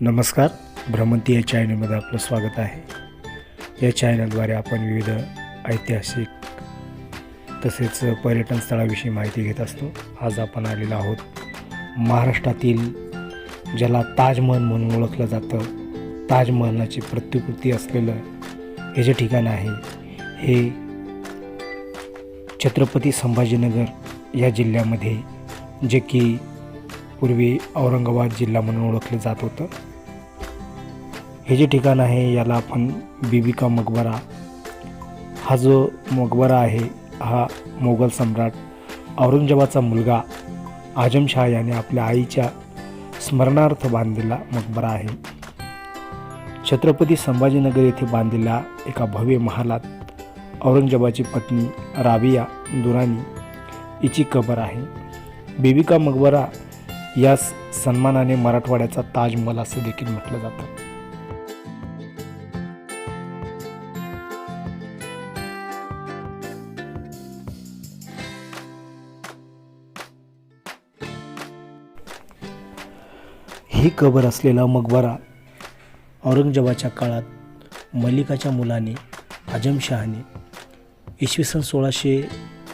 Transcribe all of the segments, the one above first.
नमस्कार. भ्रमंती या चॅनलमध्ये आपलं स्वागत आहे. या चॅनलद्वारे आपण विविध ऐतिहासिक तसेच पर्यटन स्थळाविषयी माहिती घेत असतो. आज आपण आलेलो आहोत महाराष्ट्रातील ज्याला ताजमहल म्हणून ओळखलं जातं. ताजमहलाची प्रतिकृती असलेलं हे जे ठिकाण आहे हे छत्रपती संभाजीनगर या जिल्ह्यामध्ये जे की पूर्वी औरंगाबाद जिल्हा म्हणून ओळखलं जात होतं. हे जे ठिकाण आहे याला आपण बीबिका मकबरा. हा जो मकबरा आहे हा मोगल सम्राट औरंगजेबाचा मुलगा आजमशाह याने आपल्या आईच्या स्मरणार्थ बांधलेला मकबरा आहे. छत्रपती संभाजीनगर येथे बांधलेल्या एका भव्य महालात औरंगजेबाची पत्नी राबिया दुरानी हिची कबर आहे. बेबिका मकबरा यास सन्मानाने मराठवाड्याचा ताजमहल असं देखील म्हटलं जातं. ही कबर असलेला मकबरा औरंगजेबाच्या काळात मलिकाच्या मुलाने आजमशहाने इसवी सन सोळाशे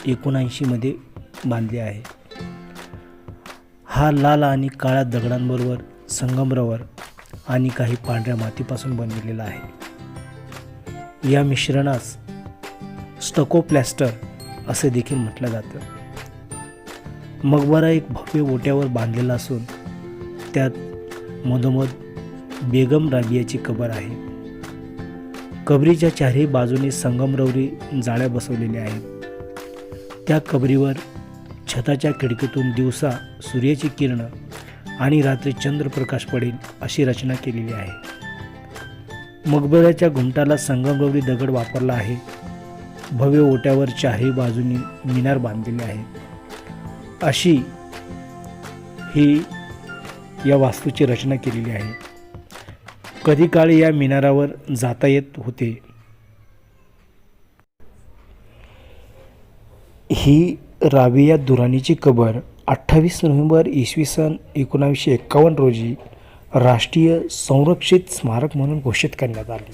एकोणऐंशीमध्ये बांधले आहे. हा लाल आणि काळ्या दगडांबरोबर संगमरवर आणि काही पांढऱ्या मातीपासून बनविलेला आहे. या मिश्रणास स्टकोप्लॅस्टर असे देखील म्हटलं जातं. मकबरा एक भव्य ओट्यावर बांधलेला असून त्यात मधोमध बेगम राबियाची कबर आहे. कबरीच्या चारही बाजूने संगमरवरी जाळ्या बसवलेल्या आहेत. त्या कबरीवर छताच्या खिडकीतून दिवसा सूर्याची किरणं आणि रात्री चंद्रप्रकाश पडेल अशी रचना केलेली आहे. मकबऱ्याच्या घुमटाला संगमरवरी दगड वापरला आहे. भव्य ओट्यावर चारही बाजूनी मिनार बांधलेले आहे. अशी ही या वास्तूची रचना केलेली आहे. कधी काळी या मिनारावर जाता येत होते? ही राबिया दुरानीची कबर अठ्ठावीस नोव्हेंबर इसवी सन एकोणावीसशे एक्कावन्न रोजी राष्ट्रीय संरक्षित स्मारक म्हणून घोषित करण्यात आली.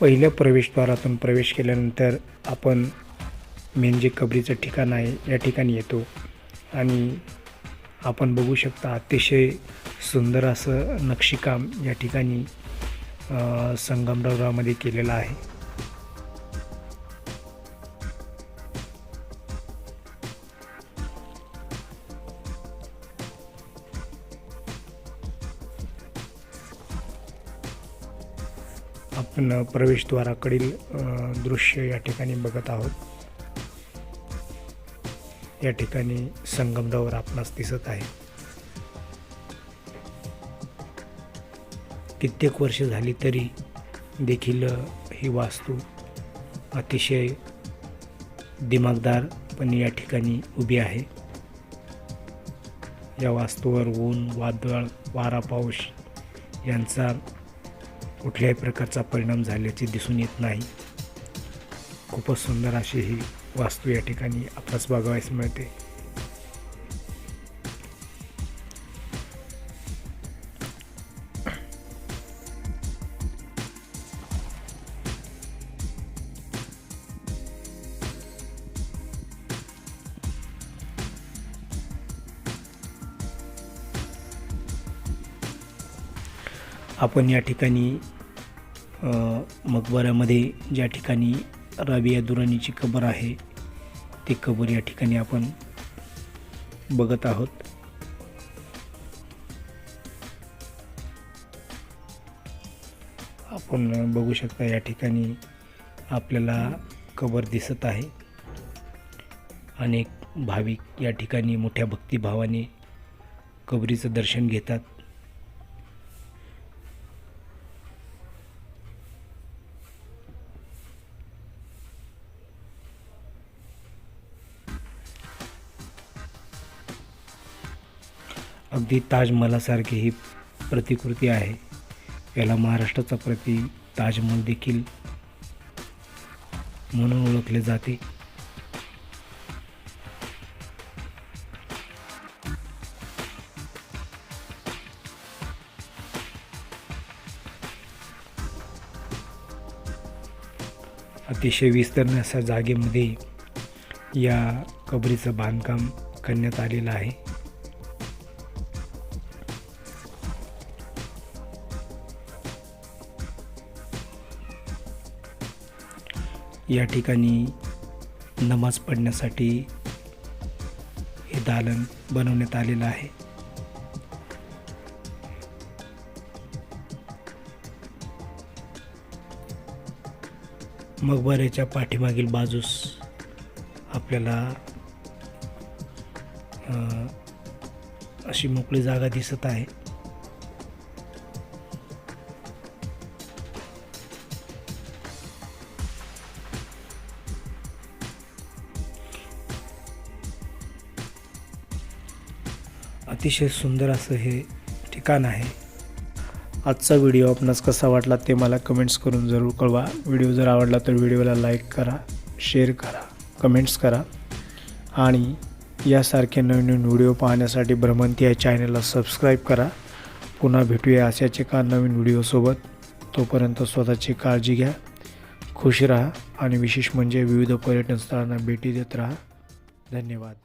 पहिल्या प्रवेशद्वारातून प्रवेश केल्यानंतर आपण मेन जे कबरीचं ठिकाण आहे या ठिकाणी येतो. आणि आपण बघू शकता अतिशय सुंदर असं नक्षीकाम या ठिकाणी अ, संगमरवरामध्ये केलेलं आहे. आपण प्रवेशद्वाराकडील अ, दृश्य या ठिकाणी बघत आहोत. या ठिकाणी संगमरवर आपणास दिसत आहे. कित्येक वर्ष झाली तरी देखील ही वास्तू अतिशय दिमागदारपणे या ठिकाणी उभी आहे. या वास्तूवर ऊन वादळ वारा पाऊस यांचा कुठल्याही प्रकारचा परिणाम झाल्याचे दिसून येत नाही. खूपच सुंदर अशी ही वास्तू या ठिकाणी आपल्यास बघावयास मिळते. आपण या ठिकाणी मकबऱ्यामध्ये ज्या ठिकाणी राबिया दुरानीची कबर आहे ती कबर या ठिकाणी आपण बघत आहोत. आपण बघू शकता या ठिकाणी आपल्याला कबर दिसत आहे. अनेक भाविक या ठिकाणी मोठ्या भक्तिभावाने कबरीचं दर्शन घेतात. अगदी ताजमहालासारखी ही प्रतिकृती आहे. याला महाराष्ट्राचा प्रति ताजमहल देखील म्हणून ओळखले जाते. अतिशय विस्तरण्याच्या जागेमध्ये या कबरीचं बांधकाम करण्यात आलेलं आहे. या ठिकाणी नमाज पढण्यासाठी हे दालन बनवण्यात आलेलं आहे. मकबऱ्याच्या पाठीमागील बाजूस आपल्याला अशी मोकळी जागा दिसत आहे. अतिशय सुंदर असं हे ठिकाण आहे. आजचा व्हिडिओ आपणास कसा वाटला ते मला कमेंट्स करून जरूर कळवा. व्हिडिओ जर आवडला तर व्हिडिओला लाईक करा शेअर करा कमेंट्स करा. आणि यासारखे नवीन नवीन व्हिडिओ पाहण्यासाठी भ्रमंती या चॅनलला सबस्क्राईब करा. पुन्हा भेटूया अशाच एका नवीन व्हिडिओसोबत तोपर्यंत स्वतःची काळजी घ्या खुश राहा आणि विशेष म्हणजे विविध पर्यटन स्थळांना भेटी देत राहा. धन्यवाद.